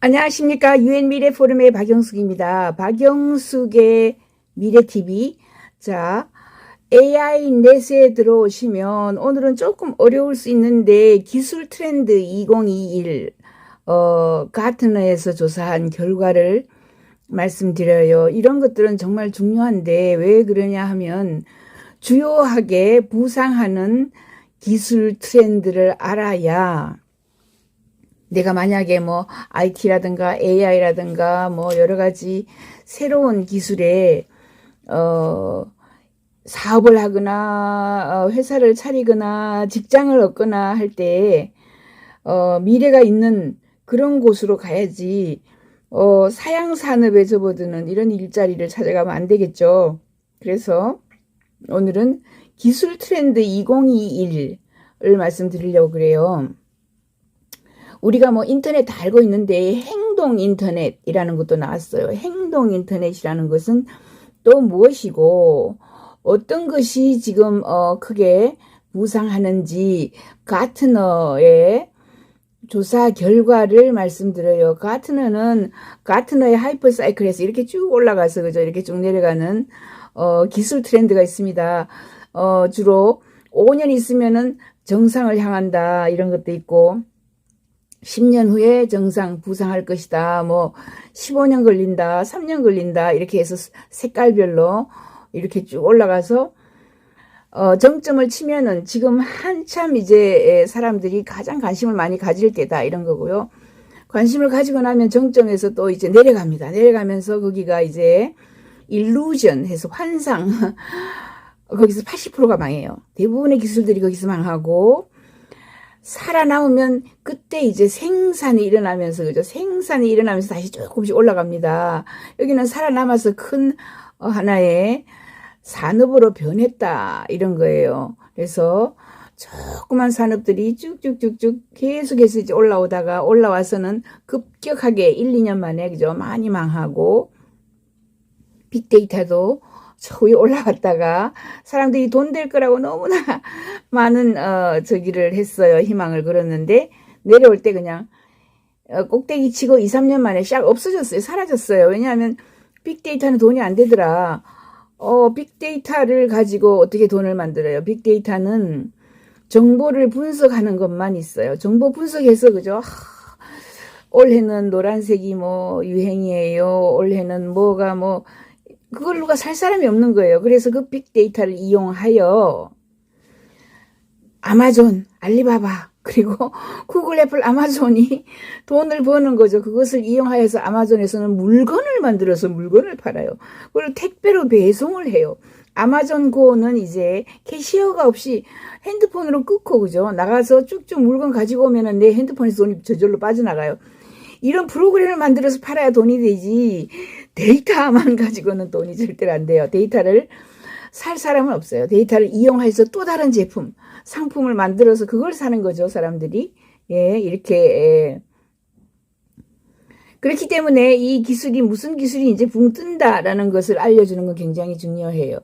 안녕하십니까. 유엔 미래 포럼의 박영숙입니다. 박영숙의 미래TV. 자, AI 넷에 들어오시면 오늘은 조금 어려울 수 있는데 기술 트렌드 2021, 어, 가트너에서 조사한 결과를 말씀드려요. 이런 것들은 정말 중요한데 왜 그러냐 하면 주요하게 부상하는 기술 트렌드를 알아야 내가 만약에 뭐 IT라든가 AI라든가 뭐 여러 가지 새로운 기술에 어 사업을 하거나 어, 회사를 차리거나 직장을 얻거나 할 때 어, 미래가 있는 그런 곳으로 가야지 어, 사양 산업에 접어드는 이런 일자리를 찾아가면 안 되겠죠. 그래서 오늘은 기술 트렌드 2021을 말씀드리려고 그래요. 우리가 뭐 인터넷 다 알고 있는데 행동 인터넷이라는 것도 나왔어요. 행동 인터넷이라는 것은 또 무엇이고 어떤 것이 지금 어 크게 부상하는지 가트너의 조사 결과를 말씀드려요. 가트너는 가트너의 하이퍼 사이클에서 이렇게 쭉 올라가서 그죠? 이렇게 쭉 내려가는 어 기술 트렌드가 있습니다. 어 주로 5년 있으면은 정상을 향한다 이런 것도 있고 10년 후에 정상 부상할 것이다. 뭐 15년 걸린다. 3년 걸린다. 이렇게 해서 색깔별로 이렇게 쭉 올라가서 어, 정점을 치면은 지금 한참 이제 사람들이 가장 관심을 많이 가질 때다 이런 거고요. 관심을 가지고 나면 정점에서 또 이제 내려갑니다. 내려가면서 거기가 이제 일루전 해서 환상 거기서 80%가 망해요. 대부분의 기술들이 거기서 망하고 살아남으면 그때 이제 생산이 일어나면서 그죠 생산이 일어나면서 다시 조금씩 올라갑니다. 여기는 살아남아서 큰 어, 하나의 산업으로 변했다 이런 거예요. 그래서 조그만 산업들이 쭉쭉쭉쭉 계속해서 이제 올라오다가 올라와서는 급격하게 1, 2년 만에 그죠 많이 망하고 빅데이터도 저 위에 올라왔다가 사람들이 돈 될 거라고 너무나 많은 어 저기를 했어요. 희망을 걸었는데 내려올 때 그냥 어, 꼭대기 치고 2, 3년 만에 샥 없어졌어요. 사라졌어요. 왜냐하면 빅데이터는 돈이 안 되더라. 어, 빅데이터를 가지고 어떻게 돈을 만들어요? 빅데이터는 정보를 분석하는 것만 있어요. 정보 분석해서 그죠? 하, 올해는 노란색이 뭐 유행이에요. 올해는 뭐가 뭐 그걸 누가 살 사람이 없는 거예요. 그래서 그 빅데이터를 이용하여 아마존, 알리바바, 그리고 구글, 애플, 아마존이 돈을 버는 거죠. 그것을 이용하여서 아마존에서는 물건을 만들어서 물건을 팔아요. 그리고 택배로 배송을 해요. 아마존 고는 이제 캐시어가 없이 핸드폰으로 끊고 그죠? 나가서 쭉쭉 물건 가지고 오면은 내 핸드폰에서 돈이 저절로 빠져나가요. 이런 프로그램을 만들어서 팔아야 돈이 되지. 데이터만 가지고는 돈이 절대로 안 돼요. 데이터를 살 사람은 없어요. 데이터를 이용해서 또 다른 제품, 상품을 만들어서 그걸 사는 거죠, 사람들이. 예, 이렇게, 예. 그렇기 때문에 이 기술이 무슨 기술이 이제 붕 뜬다라는 것을 알려주는 건 굉장히 중요해요.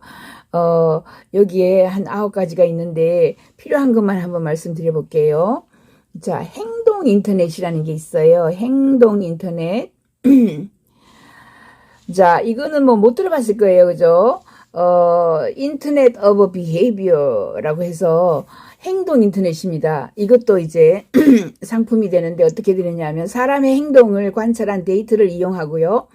어, 여기에 한 아홉 가지가 있는데 필요한 것만 한번 말씀드려 볼게요. 자, 행동 인터넷이라는 게 있어요. 행동 인터넷. 자, 이거는 뭐 못 들어봤을 거예요. 그죠? 어, 인터넷 오브 비헤이비어라고 해서 행동 인터넷입니다. 이것도 이제 상품이 되는데 어떻게 되느냐면 사람의 행동을 관찰한 데이터를 이용하고요.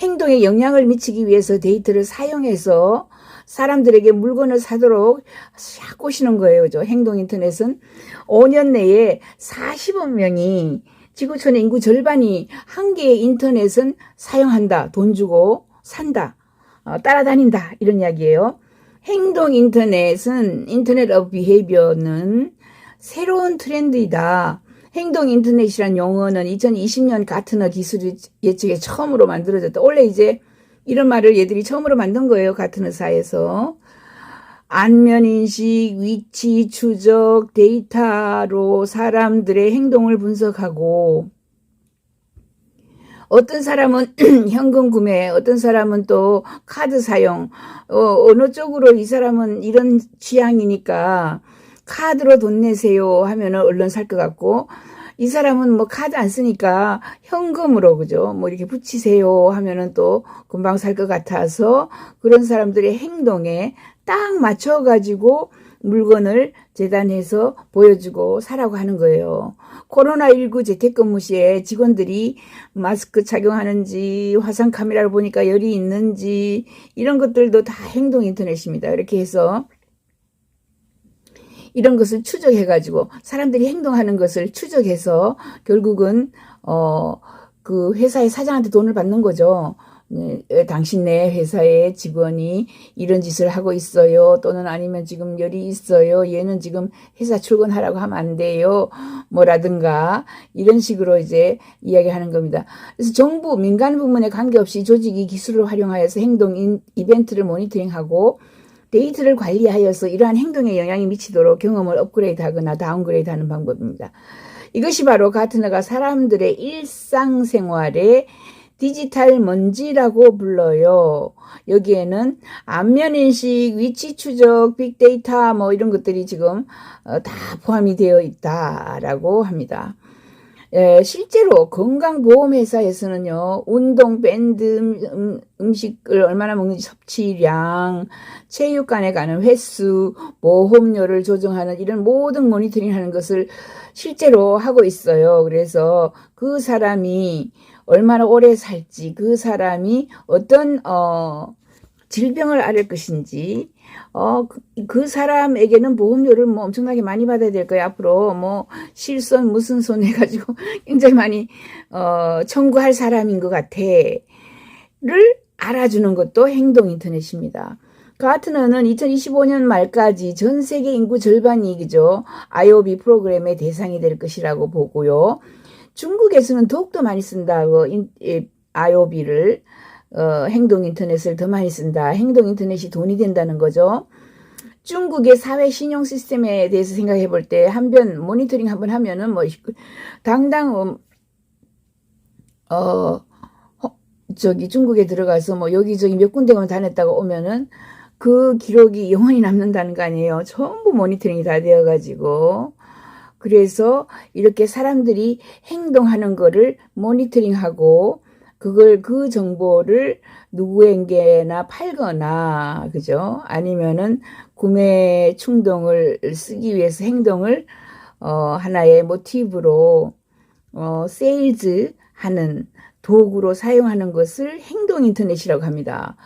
행동에 영향을 미치기 위해서 데이터를 사용해서 사람들에게 물건을 사도록 샥 꼬시는 거예요. 그죠? 행동 인터넷은 5년 내에 40억 명이 지구촌의 인구 절반이 한 개의 인터넷은 사용한다. 돈 주고 산다. 어, 따라다닌다. 이런 이야기예요. 행동 인터넷은 인터넷 오브 비헤이비어는 새로운 트렌드이다. 행동 인터넷이란 용어는 2020년 가트너 기술 예측에 처음으로 만들어졌다. 원래 이제 이런 말을 얘들이 처음으로 만든 거예요. 가트너사에서. 안면 인식, 위치 추적, 데이터로 사람들의 행동을 분석하고 어떤 사람은 현금 구매, 어떤 사람은 또 카드 사용, 어, 어느 쪽으로 이 사람은 이런 취향이니까 카드로 돈 내세요 하면은 얼른 살 것 같고 이 사람은 뭐 카드 안 쓰니까 현금으로 그죠? 뭐 이렇게 붙이세요 하면은 또 금방 살 것 같아서 그런 사람들의 행동에 딱 맞춰 가지고 물건을 재단해서 보여주고 사라고 하는 거예요. 코로나19 재택근무 시에 직원들이 마스크 착용하는지 화상 카메라를 보니까 열이 있는지 이런 것들도 다 행동 인터넷입니다. 이렇게 해서 이런 것을 추적해가지고 사람들이 행동하는 것을 추적해서 결국은 어 그 회사의 사장한테 돈을 받는 거죠. 네, 당신네 회사의 직원이 이런 짓을 하고 있어요. 또는 아니면 지금 열이 있어요. 얘는 지금 회사 출근하라고 하면 안 돼요. 뭐라든가 이런 식으로 이제 이야기하는 겁니다. 그래서 정부 민간 부문에 관계없이 조직이 기술을 활용하여서 행동 이벤트를 모니터링하고 데이터를 관리하여서 이러한 행동에 영향이 미치도록 경험을 업그레이드하거나 다운그레이드하는 방법입니다. 이것이 바로 가트너가 사람들의 일상생활에 디지털 먼지라고 불러요. 여기에는 안면인식, 위치 추적, 빅데이터 뭐 이런 것들이 지금 어, 다 포함이 되어 있다라고 합니다. 예, 실제로 건강보험회사에서는요, 운동, 밴드, 음, 음식을 얼마나 먹는지 섭취량, 체육관에 가는 횟수, 보험료를 조정하는 이런 모든 모니터링 하는 것을 실제로 하고 있어요. 그래서 그 사람이 얼마나 오래 살지, 그 사람이 어떤, 어, 질병을 앓을 것인지, 어, 그, 그, 사람에게는 보험료를 뭐 엄청나게 많이 받아야 될 거예요. 앞으로 뭐 실손 무슨 손 해가지고 굉장히 많이, 어, 청구할 사람인 것 같아. 를 알아주는 것도 행동 인터넷입니다. 가트너는 2025년 말까지 전 세계 인구 절반이 그죠. IOB 프로그램의 대상이 될 것이라고 보고요. 중국에서는 더욱더 많이 쓴다고 IOB를 어, 행동 인터넷을 더 많이 쓴다. 행동 인터넷이 돈이 된다는 거죠. 중국의 사회 신용 시스템에 대해서 생각해 볼 때 한변 모니터링 한번 하면은 뭐 당당 음, 어 저기 중국에 들어가서 뭐 여기저기 몇 군데만 다녔다가 오면은 그 기록이 영원히 남는다는 거 아니에요. 전부 모니터링이 다 되어 가지고 그래서 이렇게 사람들이 행동하는 거를 모니터링하고 그걸 그 정보를 누구에게나 팔거나 그죠? 아니면은 구매 충동을 쓰기 위해서 행동을 어 하나의 모티브로 어 세일즈 하는 도구로 사용하는 것을 행동 인터넷이라고 합니다.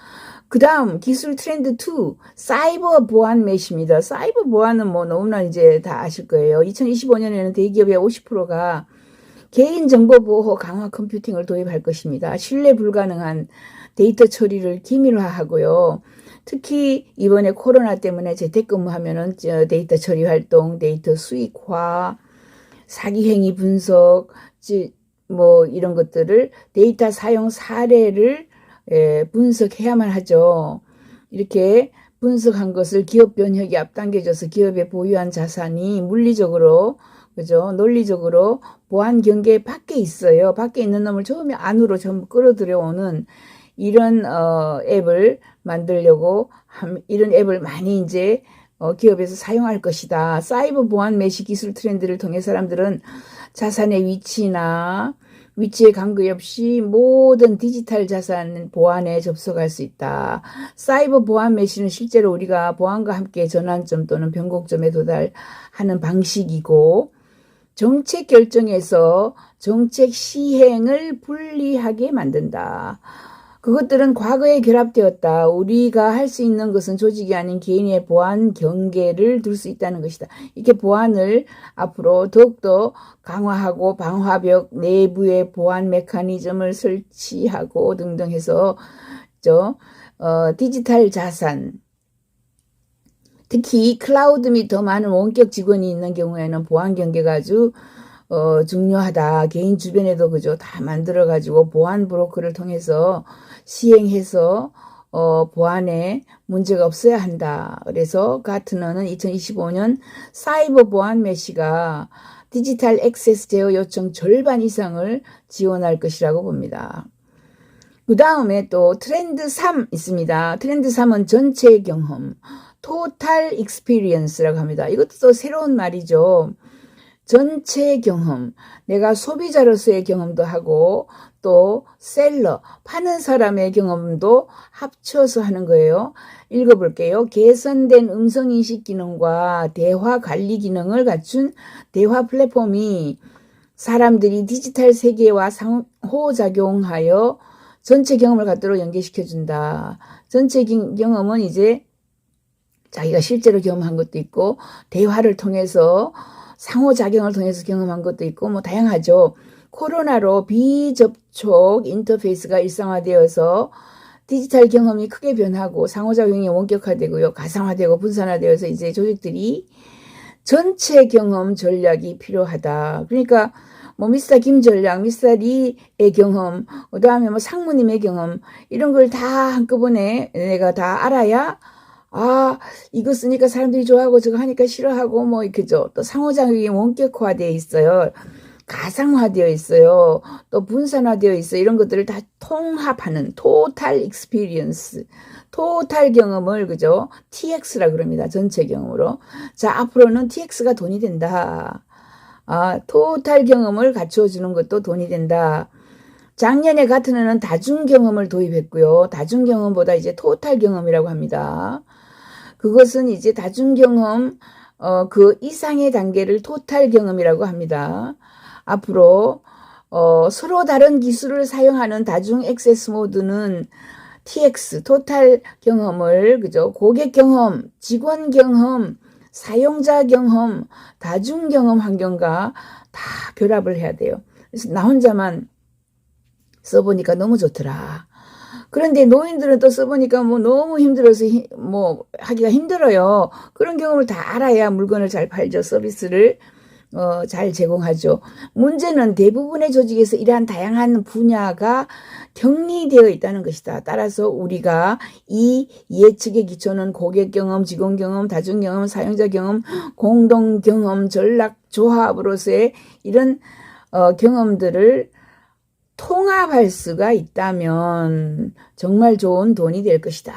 그 다음 기술 트렌드 2 사이버 보안 매시입니다. 사이버 보안은 뭐 너무나 이제 다 아실 거예요. 2025년에는 대기업의 50%가 개인정보 보호 강화 컴퓨팅을 도입할 것입니다. 신뢰 불가능한 데이터 처리를 기밀화하고요. 특히 이번에 코로나 때문에 재택근무하면은 데이터 처리 활동, 데이터 수익화, 사기 행위 분석, 뭐 이런 것들을 데이터 사용 사례를 분석해야만 하죠. 이렇게 분석한 것을 기업 변혁이 앞당겨져서 기업의 보유한 자산이 물리적으로 그죠? 논리적으로 보안 경계 밖에 있어요. 밖에 있는 놈을 처음에 안으로 전부 끌어들여오는 이런 어, 앱을 만들려고 함, 이런 앱을 많이 이제 어, 기업에서 사용할 것이다. 사이버 보안 메시 기술 트렌드를 통해 사람들은 자산의 위치나 위치의 간극 없이 모든 디지털 자산 보안에 접속할 수 있다. 사이버 보안 메시는 실제로 우리가 보안과 함께 전환점 또는 변곡점에 도달하는 방식이고 정책 결정에서 정책 시행을 불리하게 만든다. 그것들은 과거에 결합되었다. 우리가 할 수 있는 것은 조직이 아닌 개인의 보안 경계를 둘 수 있다는 것이다. 이렇게 보안을 앞으로 더욱더 강화하고 방화벽 내부의 보안 메커니즘을 설치하고 등등 해서 저 어, 디지털 자산 특히 클라우드 및 더 많은 원격 직원이 있는 경우에는 보안 경계가 아주 어, 중요하다. 개인 주변에도 그죠. 다 만들어가지고 보안 브로커를 통해서 시행해서 어, 보안에 문제가 없어야 한다. 그래서 가트너는 2025년 사이버 보안 메시가 디지털 액세스 제어 요청 절반 이상을 지원할 것이라고 봅니다. 그 다음에 또 트렌드 3 있습니다. 트렌드 3은 전체 경험. 토탈 익스피리언스라고 합니다. 이것도 또 새로운 말이죠. 전체 경험, 내가 소비자로서의 경험도 하고 또 셀러, 파는 사람의 경험도 합쳐서 하는 거예요. 읽어볼게요. 개선된 음성인식 기능과 대화 관리 기능을 갖춘 대화 플랫폼이 사람들이 디지털 세계와 상호작용하여 전체 경험을 갖도록 연계시켜준다. 전체 기- 경험은 이제 자기가 실제로 경험한 것도 있고, 대화를 통해서 상호작용을 통해서 경험한 것도 있고, 뭐 다양하죠. 코로나로 비접촉 인터페이스가 일상화되어서 디지털 경험이 크게 변하고 상호작용이 원격화되고요. 가상화되고 분산화되어서 이제 조직들이 전체 경험 전략이 필요하다. 그러니까 뭐 미스터 김 전략, 미스터 리의 경험, 그다음에 뭐 상무님의 경험 이런 걸 다 한꺼번에 내가 다 알아야 아 이거 쓰니까 사람들이 좋아하고 저거 하니까 싫어하고 뭐 이렇게죠. 또 상호작용이 원격화되어 있어요. 가상화되어 있어요. 또 분산화되어 있어요. 이런 것들을 다 통합하는 토탈 익스피리언스, 토탈 경험을 그죠? TX라 그럽니다. 전체 경험으로. 자, 앞으로는 TX가 돈이 된다. 아, 토탈 경험을 갖추어 주는 것도 돈이 된다. 작년에 같은 해는 다중 경험을 도입했고요. 다중 경험보다 이제 토탈 경험이라고 합니다. 그것은 이제 다중 경험 어, 그 이상의 단계를 토탈 경험이라고 합니다. 앞으로 어, 서로 다른 기술을 사용하는 다중 액세스 모드는 TX 토탈 경험을 그죠 고객 경험, 직원 경험, 사용자 경험, 다중 경험 환경과 다 결합을 해야 돼요. 그래서 나 혼자만 써보니까 너무 좋더라. 그런데 노인들은 또 써보니까 뭐 너무 힘들어서 히- 뭐 하기가 힘들어요. 그런 경험을 다 알아야 물건을 잘 팔죠. 서비스를 어, 잘 제공하죠. 문제는 대부분의 조직에서 이러한 다양한 분야가 격리되어 있다는 것이다. 따라서 우리가 이 예측의 기초는 고객 경험, 직원 경험, 다중 경험, 사용자 경험, 공동 경험, 전략 조합으로서의 이런 어, 경험들을 통합할 수가 있다면 정말 좋은 돈이 될 것이다.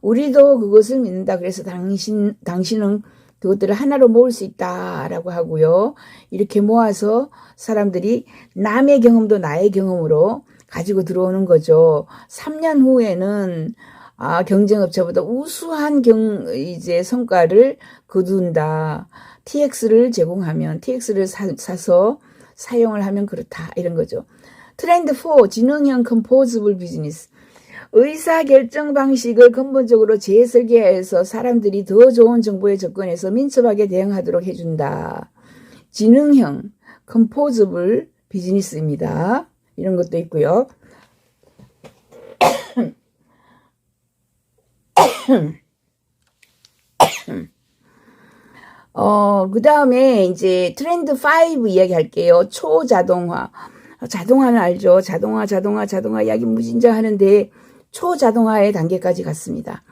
우리도 그것을 믿는다. 그래서 당신, 당신은 그것들을 하나로 모을 수 있다라고 하고요. 이렇게 모아서 사람들이 남의 경험도 나의 경험으로 가지고 들어오는 거죠. 3년 후에는 아, 경쟁업체보다 우수한 경, 이제 성과를 거둔다. TX를 제공하면, TX를 사, 사서 사용을 하면 그렇다. 이런 거죠. 트렌드 4, 지능형 컴포즈블 비즈니스. 의사 결정 방식을 근본적으로 재설계해서 사람들이 더 좋은 정보에 접근해서 민첩하게 대응하도록 해준다. 지능형 컴포즈블 비즈니스입니다. 이런 것도 있고요. 어, 그 다음에 이제 트렌드 5 이야기 할게요. 초자동화. 자동화는 알죠. 자동화, 자동화, 자동화 이야기 무진장 하는데 초자동화의 단계까지 갔습니다.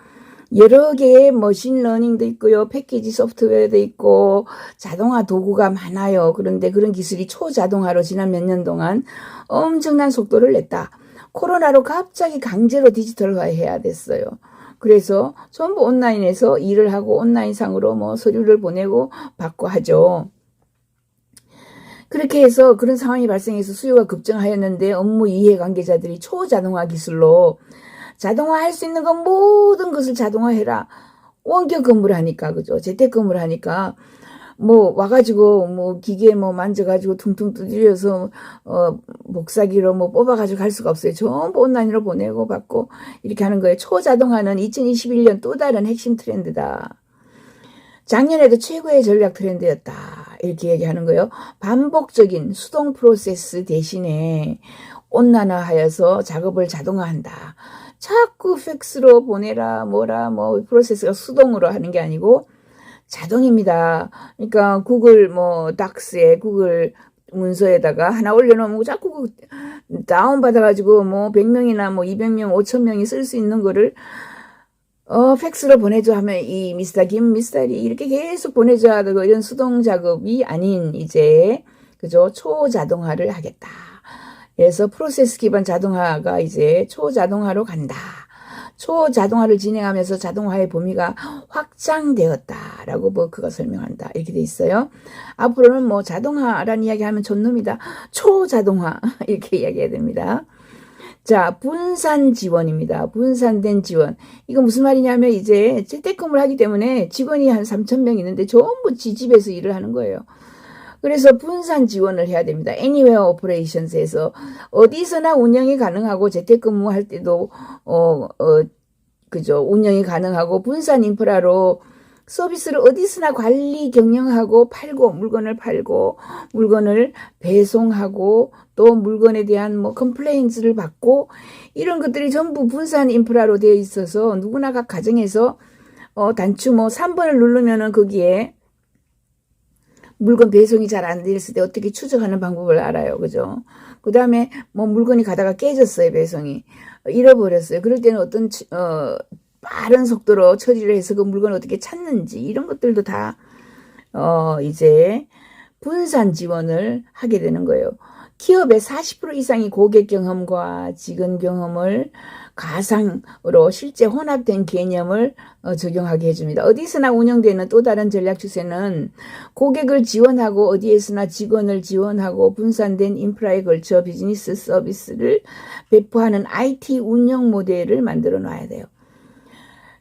여러 개의 머신러닝도 있고요. 패키지 소프트웨어도 있고 자동화 도구가 많아요. 그런데 그런 기술이 초자동화로 지난 몇 년 동안 엄청난 속도를 냈다. 코로나로 갑자기 강제로 디지털화해야 됐어요. 그래서 전부 온라인에서 일을 하고 온라인상으로 뭐 서류를 보내고 받고 하죠. 그렇게 해서 그런 상황이 발생해서 수요가 급증하였는데 업무 이해 관계자들이 초자동화 기술로 자동화 할 수 있는 건 모든 것을 자동화해라. 원격 근무를 하니까, 그죠? 재택 근무를 하니까, 뭐, 와가지고, 뭐, 기계 뭐 만져가지고 퉁퉁 두드려서, 어, 목사기로 뭐 뽑아가지고 갈 수가 없어요. 전부 온라인으로 보내고 받고, 이렇게 하는 거예요. 초자동화는 2021년 또 다른 핵심 트렌드다. 작년에도 최고의 전략 트렌드였다. 이렇게 얘기하는 거예요. 반복적인 수동 프로세스 대신에 온난화하여서 작업을 자동화한다. 자꾸 팩스로 보내라, 뭐라, 뭐, 프로세스가 수동으로 하는 게 아니고, 자동입니다. 그러니까, 구글, 뭐, 닥스에, 구글 문서에다가 하나 올려놓으면 자꾸 그 다운받아가지고, 뭐, 100명이나 뭐, 200명, 5천명이 쓸 수 있는 거를, 어, 팩스로 보내줘 하면 이 미스터 김, 미스터 리 이렇게 계속 보내줘야 되고, 이런 수동 작업이 아닌, 이제, 그죠? 초자동화를 하겠다. 그래서 프로세스 기반 자동화가 이제 초자동화로 간다. 초자동화를 진행하면서 자동화의 범위가 확장되었다라고 뭐 그거 설명한다 이렇게 돼 있어요. 앞으로는 뭐 자동화라는 이야기하면 존놈이다. 초자동화 이렇게 이야기해야 됩니다. 자, 분산 지원입니다. 분산된 지원. 이거 무슨 말이냐면 이제 재택근무를 하기 때문에 직원이 한 3천 명 있는데 전부 지 집에서 일을 하는 거예요. 그래서 분산 지원을 해야 됩니다. Anywhere Operations에서 어디서나 운영이 가능하고 재택근무할 때도 어, 어 그죠 운영이 가능하고 분산 인프라로 서비스를 어디서나 관리 경영하고 팔고 물건을 팔고 물건을 배송하고 또 물건에 대한 뭐 컴플레인츠를 받고 이런 것들이 전부 분산 인프라로 되어 있어서 누구나 각 가정에서 어 단추 뭐 3번을 누르면은 거기에 물건 배송이 잘 안 됐을 때 어떻게 추적하는 방법을 알아요. 그죠? 그 다음에 뭐 물건이 가다가 깨졌어요. 배송이. 잃어버렸어요. 그럴 때는 어떤, 어, 빠른 속도로 처리를 해서 그 물건을 어떻게 찾는지 이런 것들도 다, 어, 이제 분산 지원을 하게 되는 거예요. 기업의 40% 이상이 고객 경험과 직원 경험을 가상으로 실제 혼합된 개념을 어, 적용하게 해줍니다. 어디서나 운영되는 또 다른 전략 추세는 고객을 지원하고 어디에서나 직원을 지원하고 분산된 인프라에 걸쳐 비즈니스 서비스를 배포하는 IT 운영 모델을 만들어 놔야 돼요.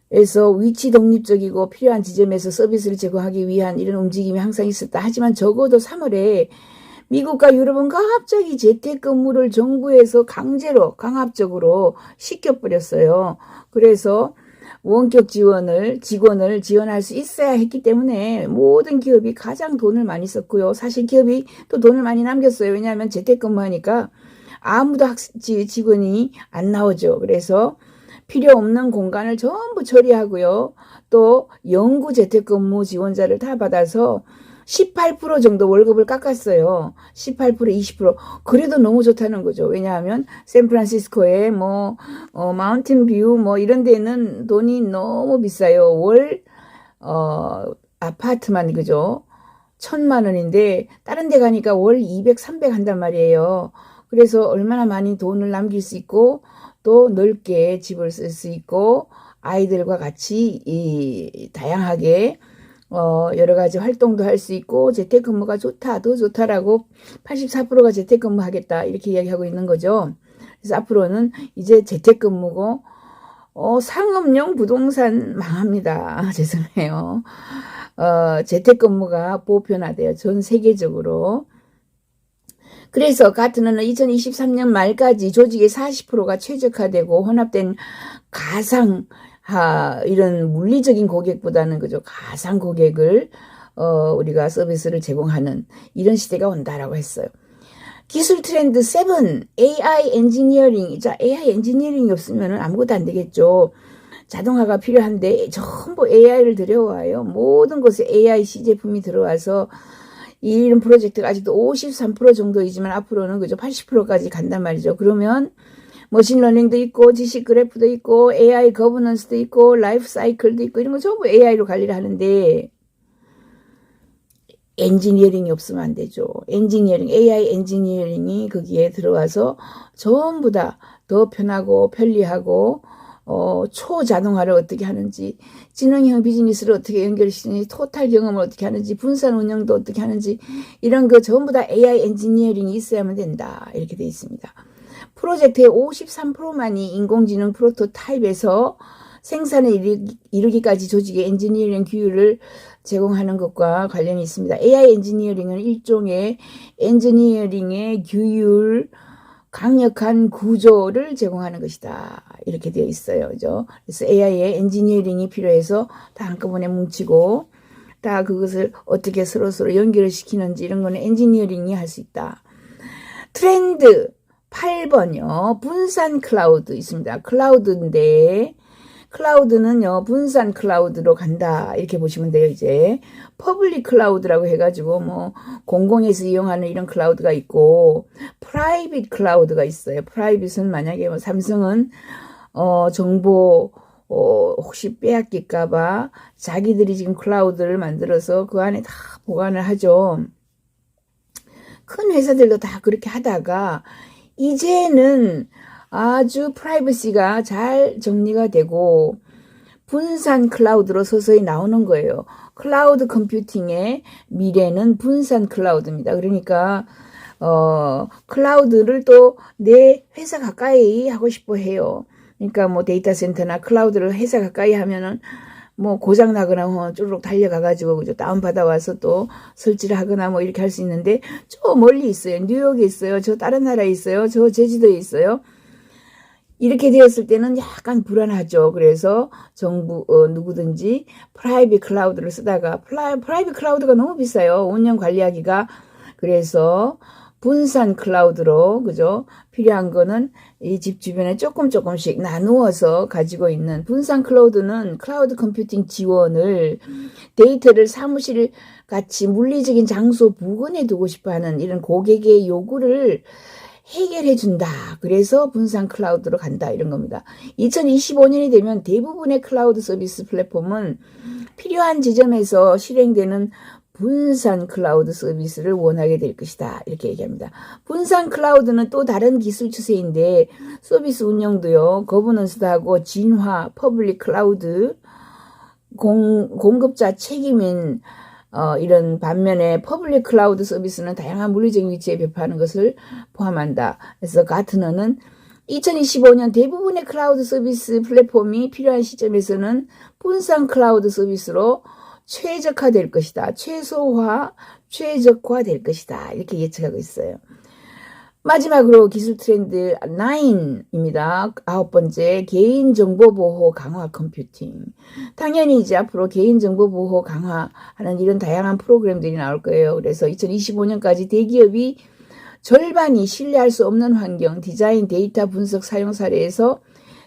그래서 위치 독립적이고 필요한 지점에서 서비스를 제공하기 위한 이런 움직임이 항상 있었다. 하지만 적어도 3월에 미국과 유럽은 갑자기 재택근무를 정부에서 강제로 강압적으로 시켜버렸어요. 그래서 원격 지원을 직원을 지원할 수 있어야 했기 때문에 모든 기업이 가장 돈을 많이 썼고요. 사실 기업이 또 돈을 많이 남겼어요. 왜냐하면 재택근무하니까 아무도 학지 직원이 안 나오죠. 그래서 필요 없는 공간을 전부 처리하고요. 또 연구 재택근무 지원자를 다 받아서 18% 정도 월급을 깎았어요. 18% 20% 그래도 너무 좋다는 거죠. 왜냐하면 샌프란시스코에 뭐 어, 마운틴 뷰 뭐 이런 데는 돈이 너무 비싸요. 월 어, 아파트만 그죠? 천만 원인데 다른 데 가니까 월 200, 300 한단 말이에요. 그래서 얼마나 많이 돈을 남길 수 있고 또 넓게 집을 쓸 수 있고 아이들과 같이 이 다양하게 어, 여러 가지 활동도 할 수 있고 재택근무가 좋다, 더 좋다라고 84%가 재택근무 하겠다 이렇게 이야기하고 있는 거죠. 그래서 앞으로는 이제 재택근무고 어, 상업용 부동산 망합니다. 죄송해요. 어, 재택근무가 보편화돼요. 전 세계적으로. 그래서 가트너는 2023년 말까지 조직의 40%가 최적화되고 혼합된 가상 하, 이런 물리적인 고객보다는 그저 가상 고객을 어, 우리가 서비스를 제공하는 이런 시대가 온다라고 했어요. 기술 트렌드 7, AI 엔지니어링. 자, AI 엔지니어링이 없으면 아무것도 안 되겠죠. 자동화가 필요한데 전부 AI를 들여와요. 모든 곳에 AI 시제품이 들어와서 이런 프로젝트가 아직도 53% 정도이지만 앞으로는 그저 80%까지 간단 말이죠. 그러면 머신러닝도 있고 지식 그래프도 있고 AI 거버넌스도 있고 라이프 사이클도 있고 이런 거 전부 AI로 관리를 하는데 엔지니어링이 없으면 안 되죠. 엔지니어링, AI 엔지니어링이 거기에 들어와서 전부 다 더 편하고 편리하고 어, 초자동화를 어떻게 하는지, 지능형 비즈니스를 어떻게 연결시키는지, 토탈 경험을 어떻게 하는지, 분산 운영도 어떻게 하는지, 이런 거 전부 다 AI 엔지니어링이 있어야만 된다. 이렇게 되어 있습니다. 프로젝트의 53%만이 인공지능 프로토타입에서 생산에 이르기, 까지 조직의 엔지니어링 규율을 제공하는 것과 관련이 있습니다. AI 엔지니어링은 일종의 엔지니어링의 규율, 강력한 구조를 제공하는 것이다. 이렇게 되어 있어요. 그죠? 그래서 AI의 엔지니어링이 필요해서 다 한꺼번에 뭉치고 다 그것을 어떻게 서로서로 연결을 시키는지 이런 거는 엔지니어링이 할 수 있다. 트렌드 8번요. 분산 클라우드 있습니다. 클라우드인데 클라우드는요. 분산 클라우드로 간다. 이렇게 보시면 돼요. 이제 퍼블릭 클라우드라고 해가지고 뭐 공공에서 이용하는 이런 클라우드가 있고 프라이빗 클라우드가 있어요. 프라이빗은 만약에 뭐 삼성은 어 정보 어, 혹시 빼앗길까봐 자기들이 지금 클라우드를 만들어서 그 안에 다 보관을 하죠. 큰 회사들도 다 그렇게 하다가 이제는 아주 프라이버시가 잘 정리가 되고 분산 클라우드로 서서히 나오는 거예요. 클라우드 컴퓨팅의 미래는 분산 클라우드입니다. 그러니까 어 클라우드를 또 내 회사 가까이 하고 싶어 해요. 그러니까 뭐 데이터 센터나 클라우드를 회사 가까이 하면은 뭐 고장 나거나 뭐 쭈르륵 달려가 가지고 그죠 다운 받아 와서 또 설치를 하거나 뭐 이렇게 할 수 있는데 저 멀리 있어요. 뉴욕에 있어요. 저 다른 나라에 있어요. 저 제주도에 있어요. 이렇게 되었을 때는 약간 불안하죠. 그래서 정부 어, 누구든지 프라이빗 클라우드를 쓰다가 프라이, 프라이빗 클라우드가 너무 비싸요. 운영 관리하기가 그래서 분산 클라우드로 그죠? 필요한 거는 이 집 주변에 조금 조금씩 나누어서 가지고 있는 분산 클라우드는 클라우드 컴퓨팅 지원을 데이터를 사무실 같이 물리적인 장소 부근에 두고 싶어 하는 이런 고객의 요구를 해결해 준다. 그래서 분산 클라우드로 간다. 이런 겁니다. 2025년이 되면 대부분의 클라우드 서비스 플랫폼은 필요한 지점에서 실행되는 분산 클라우드 서비스를 원하게 될 것이다. 이렇게 얘기합니다. 분산 클라우드는 또 다른 기술 추세인데 서비스 운영도요. 거버넌스하고 진화, 퍼블릭 클라우드, 공, 공급자 책임인 어, 이런 반면에 퍼블릭 클라우드 서비스는 다양한 물리적인 위치에 배포하는 것을 포함한다. 그래서 가트너는 2025년 대부분의 클라우드 서비스 플랫폼이 필요한 시점에서는 분산 클라우드 서비스로 최적화될 것이다. 최소화, 최적화될 것이다. 이렇게 예측하고 있어요. 마지막으로 기술 트렌드 9입니다. 아홉 번째, 개인정보보호 강화 컴퓨팅. 당연히 이제 앞으로 개인정보보호 강화하는 이런 다양한 프로그램들이 나올 거예요. 그래서 2025년까지 대기업이 절반이 신뢰할 수 없는 환경, 디자인, 데이터 분석 사용 사례에서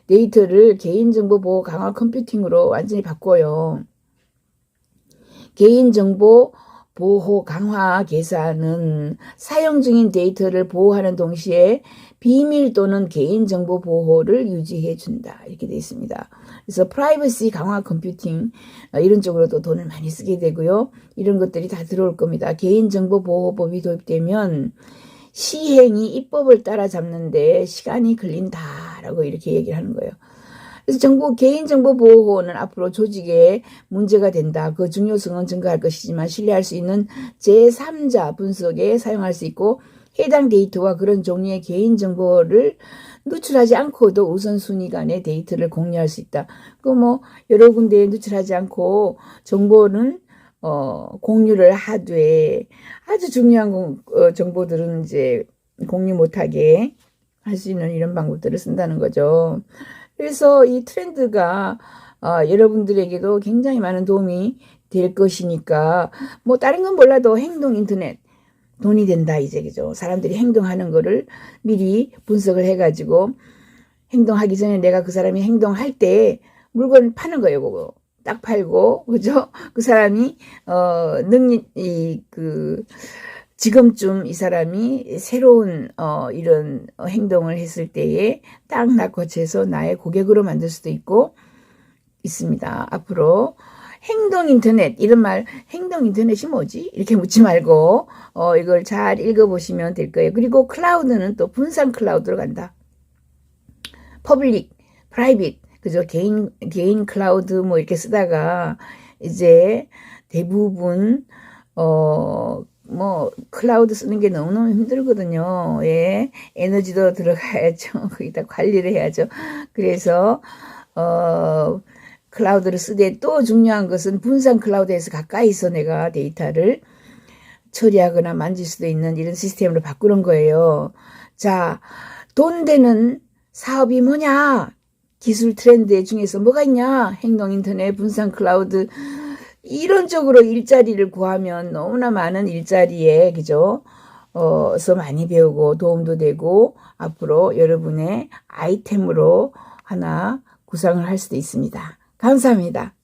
데이터를 개인정보보호 강화 컴퓨팅으로 완전히 바꿔요. 개인정보 보호 강화 계산은 사용 중인 데이터를 보호하는 동시에 비밀 또는 개인정보 보호를 유지해 준다. 이렇게 되어 있습니다. 그래서 프라이버시 강화 컴퓨팅 어, 이런 쪽으로도 돈을 많이 쓰게 되고요. 이런 것들이 다 들어올 겁니다. 개인정보 보호법이 도입되면 시행이 입법을 따라잡는데 시간이 걸린다라고 이렇게 얘기를 하는 거예요. 그래서 정부 개인정보 보호는 앞으로 조직에 문제가 된다. 그 중요성은 증가할 것이지만 신뢰할 수 있는 제3자 분석에 사용할 수 있고 해당 데이터와 그런 종류의 개인정보를 누출하지 않고도 우선순위 간의 데이터를 공유할 수 있다. 그 뭐 여러 군데에 누출하지 않고 정보는 어, 공유를 하되 아주 중요한 공, 어, 정보들은 이제 공유 못하게 할 수 있는 이런 방법들을 쓴다는 거죠. 그래서 이 트렌드가 어, 여러분들에게도 굉장히 많은 도움이 될 것이니까 뭐 다른 건 몰라도 행동 인터넷 돈이 된다 이제 그죠? 사람들이 행동하는 거를 미리 분석을 해가지고 행동하기 전에 내가 그 사람이 행동할 때 물건 파는 거예요 그거. 딱 팔고 그죠? 그 사람이 어 능력 이그 지금쯤 이 사람이 새로운 어 이런 행동을 했을 때에 딱 낚아채서 나의 고객으로 만들 수도 있고 있습니다. 앞으로 행동 인터넷 이런 말 행동 인터넷이 뭐지? 이렇게 묻지 말고 어 이걸 잘 읽어보시면 될 거예요. 그리고 클라우드는 또 분산 클라우드로 간다. 퍼블릭, 프라이빗 그죠? 개인 개인 클라우드 뭐 이렇게 쓰다가 이제 대부분 어 뭐 클라우드 쓰는 게 너무너무 힘들거든요. 예. 에너지도 들어가야죠. 거기다 관리를 해야죠. 그래서 어 클라우드를 쓰되 또 중요한 것은 분산 클라우드에서 가까이서 내가 데이터를 처리하거나 만질 수도 있는 이런 시스템으로 바꾸는 거예요. 자, 돈 되는 사업이 뭐냐? 기술 트렌드 중에서 뭐가 있냐? 행동 인터넷, 분산 클라우드, 이론적으로 일자리를 구하면 너무나 많은 일자리에 그죠? 어서 많이 배우고 도움도 되고 앞으로 여러분의 아이템으로 하나 구상을 할 수도 있습니다. 감사합니다.